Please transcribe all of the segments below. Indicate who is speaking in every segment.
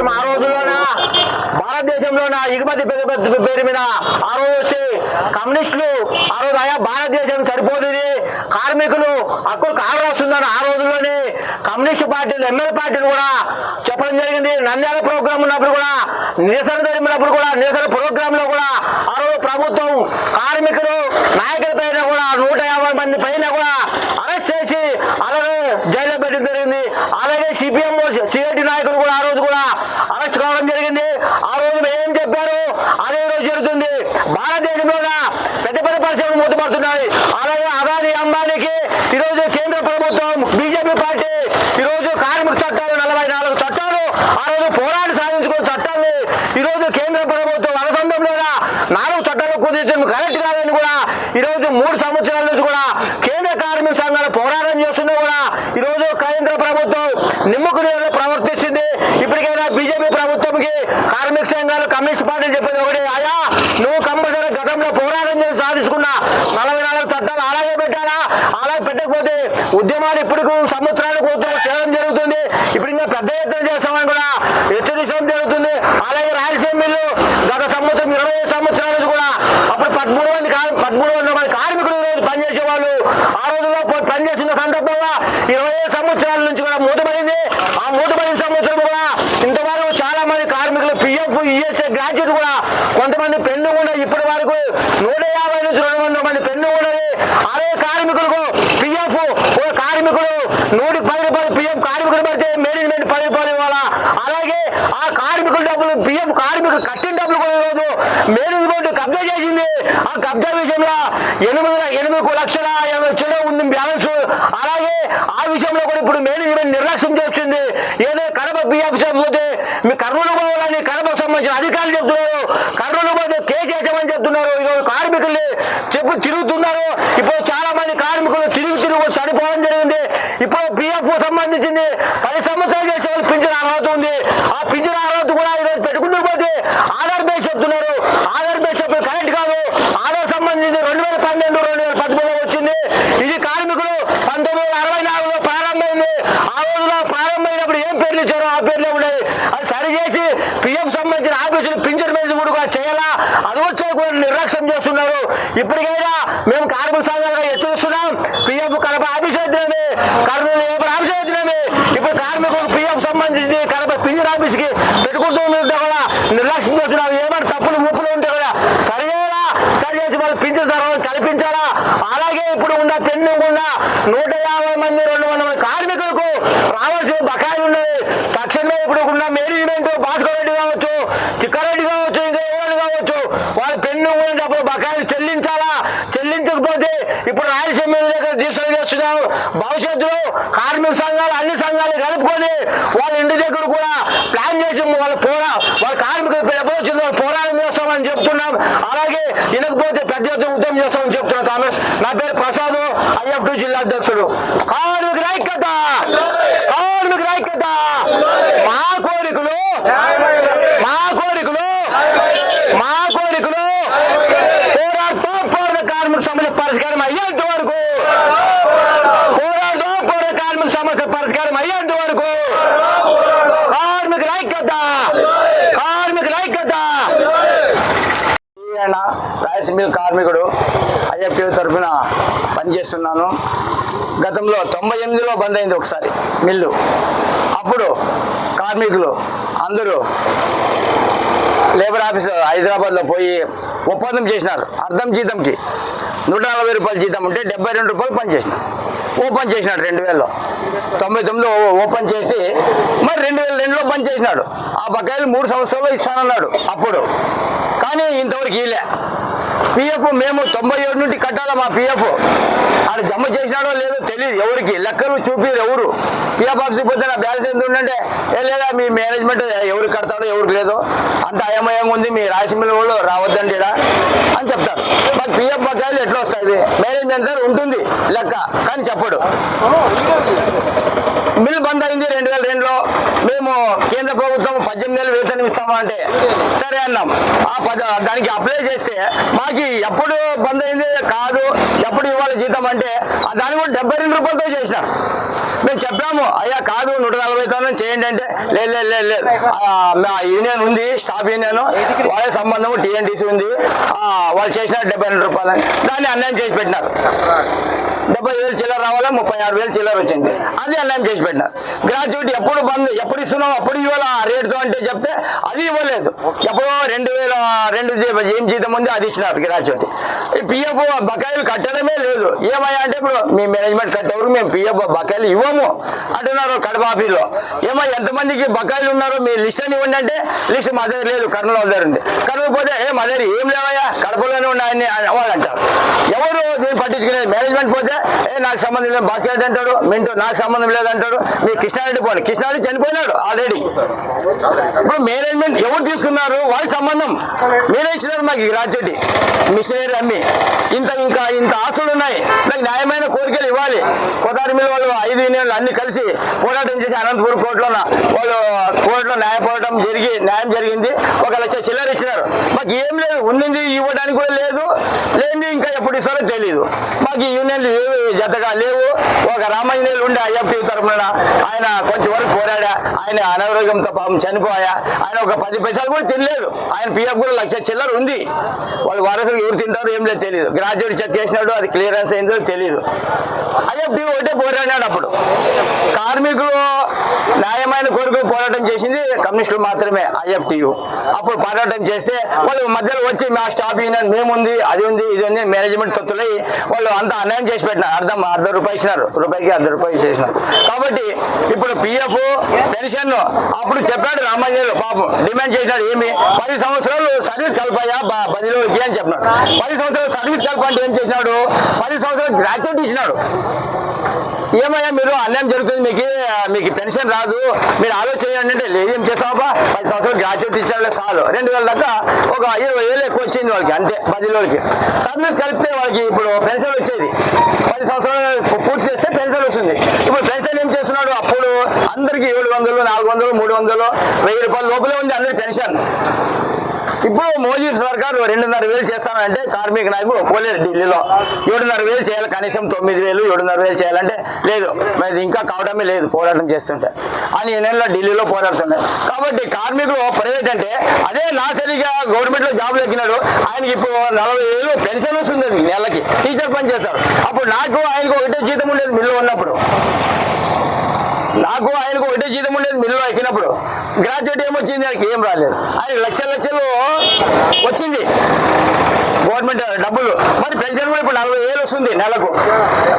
Speaker 1: ప్రకారం ఆ రోజుల్లోన? భారతదేశంలోన? ఎగుమతి పెద్ద పెద్ద పేరు మీద ఆ రోజు వచ్చి కమ్యూనిస్టులు ఆ రోజు ఆయా భారతదేశం సరిపోతుంది కార్మికులు హక్కులు కాలు రాస్తుందని ఆ రోజుల్లోనే కమ్యూనిస్ట్ పార్టీలు ఎమ్మెల్యే పార్టీలు కూడా చెప్పడం జరిగింది. నంద్యాల ప్రోగ్రాం ఉన్నప్పుడు కూడా నిరసన జరిపినప్పుడు కూడా నిరసన ప్రోగ్రామ్లో కూడా ఆ రోజు ప్రభుత్వం కార్మికులు నాయకుల పైన కూడా నూట యాభై మంది పైన కూడా అరెస్ట్ చేసి అలాగే జైల్లో పెట్టడం జరిగింది. అలాగే సిపిఎం సిఐటి నాయకులు కూడా ఆ రోజు కూడా అరెస్ట్ కావడం జరిగింది. ఆ రోజు ఏం చెప్పారు? అదే రోజు జరుగుతుంది. భారతదేశంలో పెద్ద పెద్ద పరిశ్రమలు మూతపడుతున్నాయి. అలాగే అదాని అంబానీకి ఈరోజు కేంద్ర ప్రభుత్వం బీజేపీ పార్టీ ఈరోజు కార్మిక చట్టాలు నలభై నాలుగు చట్టాలు ఆ రోజు పోరాడి సాధించుకున్న చట్టాన్ని ఈరోజు కేంద్ర ప్రభుత్వం అనుసంధానంలో నాలుగు చట్టాలు కుదించడం కరెక్ట్ కాదని కూడా ఈరోజు మూడు సంవత్సరాల నుంచి కూడా కేంద్ర కార్మిక సంఘాలు పోరాటం చేస్తున్నా కూడా ఈరోజు కేంద్ర ప్రభుత్వం నిమ్మకు నీరు ప్రవర్తిస్తుంది ఇప్పటికైనా బీజేపీ ప్రభుత్వంకి కార్మిక సంఘాలు కమ్యూనిస్ట్ పార్టీ చెప్పేది ఒకటి. అయా నువ్వు కంపల్సరీ గతంలో పోరాటం చేసి సాధించుకున్న నలభై నాలుగు చట్టాలు అలాగే పెట్టాలా? అలాగే పెట్టకపోతే ఉద్యమాలు ఇప్పటికి సంవత్సరాలు ఉద్యమం చేయడం జరుగుతుంది. ఇప్పుడు ఇంకా పెద్ద ఎత్తున చేస్తామని కూడా హెచ్చరించడం జరుగుతుంది. అలాగే రాయలసీమ గత సంవత్సరం ఇరవై సంవత్సరాల నుంచి కూడా అప్పుడు పదమూడు మంది పదమూడు వందల మంది కార్మికులు రోజు పనిచేసే వాళ్ళు ఆ రోజుల్లో పనిచేసిన సందర్భంగా ఇరవై సంవత్సరాల నుంచి కూడా మూతపడింది ఆ మూతపడిన సంవత్సరం కూడా. ఇంతవరకు చాలా మంది కార్మికులు పిఎఫ్ ఈఎస్ఐ గ్రాడ్యుయేట్ కూడా కొంతమంది పెన్ను కూడా ఇప్పటి వరకు నూట నుంచి రెండు వందల మంది పెన్ను ఉన్నది. అదే కార్మికులకు పిఎఫ్ ఓ కార్మికుడు నూటికి పది రూపాయలు పిఎఫ్ కార్మికులు పడితే మేనేజ్మెంట్ పది రూపాయలు ఇవ్వాలా? అలాగే ఆ కార్మికుల డబ్బులు పిఎఫ్ కార్మికులు కట్టిన డబ్బులు కూడా ఇవ్వదు మేనేజ్మెంట్ కబ్జా చేసింది. ఆ కబ్జా విషయంలో ఎనిమిది ఎనిమిది లక్షల ఎనభై చిన్న ఉంది బ్యాలెన్స్. అలాగే ఆ విషయంలో కూడా ఇప్పుడు మేనేజ్మెంట్ నిర్లక్ష్యం చేస్తుంది. ఏదో కడప పిఎఫ్ పోతే మీ కర్నూలు పోవాలని కడపకు సంబంధించిన అధికారులు చెప్తున్నారు. కర్నూలు పోతే కేసు వేసామని చెప్తున్నారు. ఈరోజు కార్మికుల్ని చెప్పు తిరుగుతున్నారు. ఇప్పుడు చాలా మంది కార్మికులు తిరిగి తిరుగు చనిపోవడం జరిగింది. ఇప్పుడు పిఎఫ్ సంబంధించింది పది సంవత్సరాలు చేసే వాళ్ళు పింఛన్ అర్హత ఉంది. ఆ పింఛన్ అర్హత కూడా ఈరోజు పెట్టుకుంటూ పోతే ఆధార్ బేస్ చెప్తున్నారు. ఆధార్ బేస్ చెప్పి కరెక్ట్ కాదు. ఆధార్ సంబంధించి రెండు వేల పన్నెండు రెండు వేల పదమూడులో వచ్చింది. ఇది కార్మికులు పంతొమ్మిది వందల అరవై నాలుగులో ప్రారంభమైంది. ఆ రోజులో ప్రారంభమైనప్పుడు ఏం పేర్లు ఇచ్చారో ఆ పేర్లే ఉండేది. అది సరి చేసి పిఎఫ్ సంబంధించిన ఆఫీసులు పింఛన్ మీద కూడా చేయాలా. ఉన్నారు. ఇప్పటికైనా మేము కార్మిక సంఘాలుగా హెచ్చరిస్తున్నాం పిఎఫ్ కడప ఆఫీస్ కర్నూలు ఎప్పుడు ఆఫీస్ ఇప్పుడు కార్మికులకు పిఎఫ్ సంబంధించి కడప పింజర్ ఆఫీస్కి పెట్టుకుంటూ ఉంటే కూడా నిర్లక్ష్యం చేస్తున్నారు. ఏమైనా తప్పులు ముప్పులు ఉంటే కూడా సరిగేలా సరి చేసి వాళ్ళు పింఛన్ సర్వాలు కల్పించాలా? అలాగే ఇప్పుడు ఉన్న పెన్ను ఉన్న నూట యాభై మంది రెండు వందల మంది కార్మికులకు రావాల్సిన బకాయిలు ఉన్నాయి. తక్షణమే ఇప్పుడు ఉన్న మేనేజ్మెంట్ భాస్కర్ రెడ్డి కావచ్చు చిక్కారెడ్డి కావచ్చు ఇంకా కావచ్చు వాళ్ళ పెన్ను ఉన్నప్పుడు బకాయిలు చెల్లించాలా? చెల్లించకపోతే ఇప్పుడు రాయలసీమ దగ్గర దీక్షలు చేస్తున్నారు. భవిష్యత్తులో కార్మిక సంఘాలు అన్ని సంఘాలు కలుపుకొని వాళ్ళ ఇంటి దగ్గర కూడా ప్లాన్ చేసి వాళ్ళ పోరా వాళ్ళ కార్మికులు పెద్దపోతుంది పోరాటం చేస్తామని చెప్తున్నాం. అలాగే వినకపోతే పెద్ద ఎత్తున ఉద్యమం చేస్తామని చెప్తున్నాం కాంగ్రెస్. నా పేరు ప్రసాద్ ఐఎఫ్టీ జిల్లా అధ్యక్షుడు. కార్మికుల ఐక్యత! కార్మికుల ఐక్యత! మా కోరికలు మా కోరికలు మా కోరికలు పోరాడుతూ పోరాట కార్మిక సమస్య పరిష్కారం అయ్యేంత వరకు పోరాడుతూ పోరాట కార్మిక సమస్య పరిష్కారం అయ్యేంత వరకు కార్మికుల ఐక్యత కార్మికుల ఐక్యత ఈయన మిల్ కార్మికుడు ఐఎఫ్టీ తరఫున పనిచేస్తున్నాను. గతంలో తొంభై ఎనిమిదిలో బంద్ అయింది ఒకసారి మిల్లు. అప్పుడు కార్మికులు అందరూ లేబర్ ఆఫీస్ హైదరాబాద్లో పోయి ఒప్పందం చేసినారు అర్థం జీతంకి. నూట నలభై రూపాయల జీతం ఉంటే డెబ్బై రెండు రూపాయలు పని చేసినారు ఓపెన్ చేసినాడు రెండు వేలలో. తొంభై తొమ్మిదిలో ఓపెన్ చేసి మరి రెండు వేల రెండులో పని చేసినాడు. ఆ బకాయిలు మూడు సంవత్సరాలు ఇస్తానన్నాడు అప్పుడు. కానీ ఇంతవరకు ఇలే పిఎఫ్ మేము తొంభై ఏడు నుండి కట్టాలా మా పిఎఫ్? ఆడ జమ చేసినాడో లేదో తెలియదు ఎవరికి. లెక్కలు చూపిరు ఎవరు. పిఎఫ్ ఆఫీస్కి పోతే నా బ్యాలెన్స్ ఎంత ఉందంటే ఏ లేదా మీ మేనేజ్మెంట్ ఎవరికి కడతాడో ఎవరికి లేదో అంత అయమయంగా ఉంది మీ రాయలసీమలో వాళ్ళు రావద్దండి అని చెప్తారు. మాకు పిఎఫ్ బకాయిలు ఎట్లా వస్తాయి మేనేజ్మెంట్ సార్ ఉంటుంది లెక్క కానీ చెప్పడు.
Speaker 2: మిల్ బంద్ అయింది రెండు వేల రెండులో మేము కేంద్ర ప్రభుత్వం పద్దెనిమిది వేలు వేతనం ఇస్తామా అంటే సరే అన్నాం. ఆ పద దానికి అప్లై చేస్తే మాకు ఎప్పుడు బంద్ అయింది కాదు ఎప్పుడు ఇవ్వాలి జీతం అంటే దాని దాన్ని కూడా డెబ్బై రెండు రూపాయలతో చేసినారు. మేము చెప్పాము అయ్యా కాదు నూట నలభై తొమ్మిది చేయండి అంటే లేదు లేదు లేదు లేదు యూనియన్ ఉంది స్టాఫ్ యూనియన్. వాళ్ళ సంబంధము టీఎన్టీసీ ఉంది. వాళ్ళు చేసిన డెబ్బై రెండు రూపాయలు దాన్ని అన్యాయం చేసి పెట్టినారు. డెబ్బై వేలు చిల్లర రావాలా? ముప్పై ఆరు వేలు చిల్లర వచ్చింది. అది అన్యాయం చేసి పెట్టినారు గ్రాడ్యుయేట్ ఎప్పుడు బంద్ ఎప్పుడు ఇస్తున్నాం అప్పుడు ఇవ్వాలి? ఆ రేటుతో అంటే చెప్తే అది ఇవ్వలేదు. ఎప్పుడో రెండు వేల రెండు ఏం జీతం ఉంది అది ఇచ్చినారు గ్రాడ్యుయేట్. ఈ పిఎఫ్ బకాయిలు కట్టడమే లేదు. ఏమయ్యా అంటే ఇప్పుడు మీ మేనేజ్మెంట్ కట్టేవారు మేము పిఎఫ్ బకాయిలు ఇవ్వము అంటున్నారు కడప ఆఫీస్లో. ఏమో ఎంతమందికి బకాయిలు ఉన్నారో మీ లిస్ట్ అని ఇవ్వండి అంటే లిస్ట్ మా దగ్గర లేదు కర్నూలు దగ్గర ఉంది. కర్నూలు పోతే ఏ మా దగ్గర ఏం లేవయ్యా? కడపలోనే ఉన్నాయని వాళ్ళు అంటారు ఎవరు దీన్ని పట్టించుకునేది మేనేజ్మెంట్ పోతే ఏ నాకు సంబంధం లేదు బాస్కెట్ అంటాడు మింటూ నాకు సంబంధం లేదంటాడు. మీ కృష్ణారెడ్డి పోండి కృష్ణారెడ్డి చనిపోయినాడు ఆల్రెడీ ఇప్పుడు మేనేజ్మెంట్ ఎవరు తీసుకున్నారు? వాళ్ళ సంబంధం. మీరే ఇచ్చినారు మాకు గ్రాడ్యుయేట్ మిషనరీ అమ్మి. ఇంత ఇంకా ఇంత ఆస్తులు ఉన్నాయి. నాకు న్యాయమైన కోరికలు ఇవ్వాలి. కోదారి మీద వాళ్ళు ఐదు యూనియన్లు అన్ని కలిసి పోరాటం చేసి అనంతపురం కోర్టులో వాళ్ళు కోర్టులో న్యాయ పోరాటం జరిగి న్యాయం జరిగింది. ఒక లక్ష చిల్లర ఇచ్చినారు. మాకు ఏం లేదు ఉన్నింది ఇవ్వడానికి కూడా లేదు. లేనిది ఇంకా ఎప్పుడు ఇస్తారో తెలియదు మాకు ఈ యూనియన్లు ఏవి జతగా లేవు. ఒక రామాంజనేయులు ఉండే ఐఎఫ్టీ తరఫున ఆయన కొంచెం వరకు పోరాడా. ఆయన అనారోగ్యంతో పాపం చనిపోయా. ఆయన ఒక పది పైసలు కూడా తినలేదు. ఆయన పిఎఫ్ కూడా లక్ష చిల్లర ఉంది. వాళ్ళు వారసులు ఎవరు తింటారో ఏం లేదు తెలియదు. గ్రాడ్యుయేట్ చెక్ చేసినాడు అది క్లియరెన్స్ అయిందో తెలియదు. ఐఎఫ్టీ ఒకటే పోరాడాడు అప్పుడు కార్మికులు న్యాయమైన కోరికలు పోరాటం చేసింది కమ్యూనిస్టులు మాత్రమే ఐఎఫ్టియు. అప్పుడు పోరాటం చేస్తే వాళ్ళు మధ్యలో వచ్చి మా స్టాఫ్ యూనియన్ మేముంది అది ఉంది ఇది ఉంది మేనేజ్మెంట్ తొత్తులై వాళ్ళు అంతా అన్యాయం చేసి పెట్టినారు. అర్థం అర్ధ రూపాయి ఇచ్చినారు. రూపాయికి అర్ధ రూపాయి చేసినారు. కాబట్టి ఇప్పుడు పిఎఫ్ పెన్షన్ అప్పుడు చెప్పాడు రామాంజనేయులు పాపం డిమాండ్ చేసినాడు ఏమి? పది సంవత్సరాలు సర్వీస్ కలిపాయా? పదిలోకి అని చెప్పినాడు. పది సంవత్సరాలు సర్వీస్ కలిపంటే ఏం చేసినాడు? పది సంవత్సరాలు గ్రాడ్యుయేట్ ఇచ్చినాడు. ఏమయ్యా మీరు అన్యాయం జరుగుతుంది మీకు మీకు పెన్షన్ రాదు మీరు ఆలోచన అంటే లేదు ఏం చేసావా పది సంవత్సరాలు గ్రాడ్యుయేట్ ఇచ్చారులే చాలు రెండు వేల దాకా ఒక ఇరవై వేలు ఎక్కువ వచ్చింది వాళ్ళకి అంతే పదిలోకి సర్వీస్ కలిపితే వాళ్ళకి ఇప్పుడు పెన్షన్ వచ్చేది. పది సంవత్సరాలు పూర్తి చేస్తే పెన్షన్ వస్తుంది. ఇప్పుడు పెన్షన్ ఏం చేస్తున్నాడు? అప్పుడు అందరికీ ఏడు వందలు నాలుగు వందలు మూడు వందలు వెయ్యి రూపాయల లోపలే ఉంది అందరి పెన్షన్. ఇప్పుడు మోదీ సర్కారు రెండున్నర వేలు చేస్తానంటే కార్మిక నాయకులు ఒప్పుకోలేరు ఢిల్లీలో. ఏడున్నర వేలు చేయాలి కనీసం తొమ్మిది వేలు ఏడున్నర వేలు చేయాలంటే లేదు. మరి ఇంకా కావడమే లేదు పోరాటం చేస్తుంటే. అని నెలలో ఢిల్లీలో పోరాడుతున్నారు కాబట్టి కార్మికులు ప్రైవేట్ అంటే అదే నాసరిగా గవర్నమెంట్లో జాబ్ ఎక్కినాడు ఆయనకి ఇప్పుడు నలభై వేలు పెన్షన్ వస్తుంది నెలకి. టీచర్ పని చేస్తారు. అప్పుడు నాకు ఆయనకు ఒకటే జీతం ఉండేది మిల్లు ఉన్నప్పుడు. నాకు ఆయనకు ఒకటే జీతం ఉండేది మిల్లులో ఎక్కినప్పుడు. గ్రాడ్యుయేట్ ఏమొచ్చింది? ఆయనకి ఏం రాలేదు. ఆయన లక్షల లక్షలు వచ్చింది. గవర్నమెంట్ డబ్బులు. మరి పెన్షన్ కూడా ఇప్పుడు నలభై వేలు వస్తుంది నెలకు.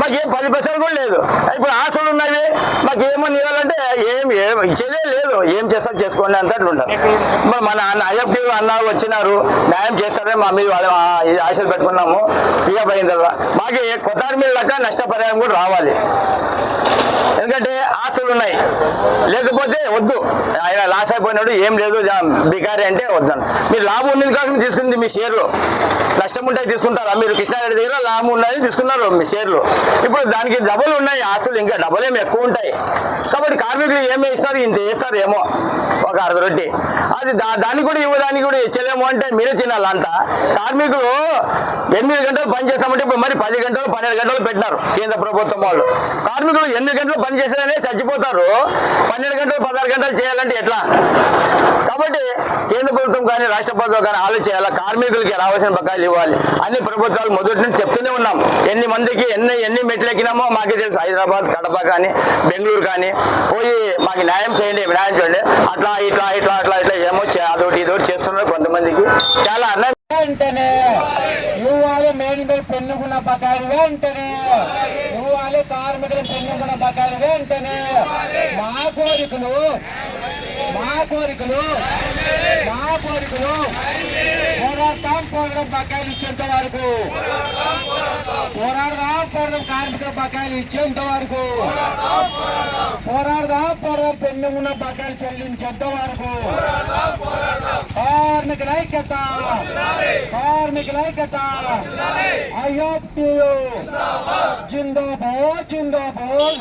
Speaker 2: మాకు ఏం పది పైసలు కూడా లేదు. ఇప్పుడు ఆశలు ఉన్నవి మాకు ఏమని ఇవ్వాలంటే ఏం ఇచ్చేదే లేదు. ఏం చేస్తారు చేసుకోండి అంతట్లు ఉంటారు. మరి మన అన్న ఐఎఫ్టీ అన్న వచ్చినారు న్యాయం చేస్తారని మా మీద ఇది ఆశలు పెట్టుకున్నాము. పిఎఫ్ అయిన తర్వాత మాకు కొత్తారి మీద లెక్క నష్టపరిహారం కూడా రావాలి. ఎందుకంటే ఆస్తులు ఉన్నాయి. లేకపోతే వద్దు. ఆయన లాస్ అయిపోయినాడు ఏం లేదు బికారి అంటే వద్దాను మీరు లాభం ఉన్నది కోసం తీసుకుంది మీ షేర్లు. నష్టం ఉంటే తీసుకుంటారా? మీరు కృష్ణారెడ్డి దగ్గర లాభం ఉన్నది తీసుకున్నారు మీ షేర్లు. ఇప్పుడు దానికి డబుల్ ఉన్నాయి ఆస్తులు ఇంకా డబుల్ ఏమి ఎక్కువ ఉంటాయి. కాబట్టి కార్మికులు ఏమి ఇస్తారు ఇంత వేస్తారు ఏమో ఒక అర్ధ రొట్టి అది దా కూడా ఇవ్వడానికి కూడా ఇచ్చలేము అంటే మీరే తినాలంతా కార్మికులు ఎనిమిది గంటలు పని చేస్తామంటే ఇప్పుడు మరి పది గంటలు పన్నెండు గంటలు పెట్టినారు కేంద్ర ప్రభుత్వం వాళ్ళు. కార్మికులు ఎనిమిది గంటలు పని చేసేదనే చచ్చిపోతారు. పన్నెండు గంటలు పదహారు గంటలు చేయాలంటే ఎట్లా? కాబట్టి కేంద్ర ప్రభుత్వం కానీ రాష్ట్ర ప్రభుత్వం కానీ ఆలోచించాలి? కార్మికులకి రావాల్సిన బకాయిలు ఇవ్వాలి. అన్ని ప్రభుత్వాలు మొదటి నుంచి చెప్తూనే ఉన్నాం. ఎన్ని మందికి ఎన్ని ఎన్ని మెట్లు ఎక్కినామో మాకే తెలుసు. హైదరాబాద్ కడప కానీ బెంగళూరు కానీ. పోయి మాకు న్యాయం చేయండి న్యాయం చేయండి. అట్లా ఇట్లా ఇట్లా అట్లా ఇట్లా ఏమో అదోటి అదొకటి ఇదొకటి చేస్తున్నారు కొంతమందికి. చాలా అన్నం
Speaker 3: వెంటనే ఇవ్వాలి మేనిపై పెన్నుకున్న బకాయిలు వెంటనే ఇవ్వాలి కార్మికులు పెన్నుకున్న బకాయిలు వెంటనే. మా కోరికలు మా కోరికలు మా కోరికలు పోరాడతాం పోరాడడం బకాయిలు ఇచ్చేంత వరకు. పోరాడదాం పోరాడదాం కార్మిక బకాయిలు ఇచ్చేంత వరకు. పోరాడదాం పోరాడ పెండింగ్ ఉన్న బకాయిలు చెల్లించేంత వరకు. కార్మికుల ఐక్యత. కార్మికుల ఐక్యత. ఐఎఫ్టియు జిందాబాద్ జిందాబాద్.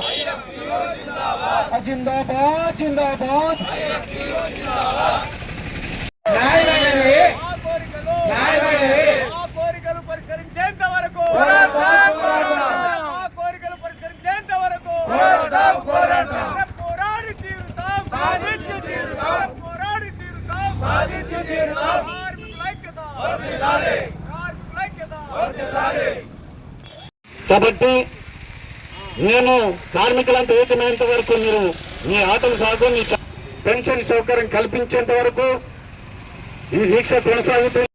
Speaker 3: జిందాబాద్ జిందాబాద్. న్యాయమైనది
Speaker 1: ఆ కోరికలు
Speaker 3: న్యాయమైనది
Speaker 1: ఆ కోరికలు పరిష్కరించేంత వరకు
Speaker 3: పోరాడతాం, పోరాడతాం.
Speaker 1: ఆ కోరికలు పరిష్కరించేంత వరకు
Speaker 3: పోరాడతాం, పోరాడతాం.
Speaker 1: పోరాడి తీరుతాం
Speaker 3: సాధించి తీరుతాం.
Speaker 1: పోరాడి తీరుతాం
Speaker 3: సాధించి తీరుతాం.
Speaker 4: కాబట్టి మేము కార్మికులంతా ఏకమైనంత వరకు మీరు మీ ఆటలు సాగు మీ పెన్షన్ సౌకర్యం కల్పించేంత వరకు ఈ దీక్ష కొనసాగుతుంది.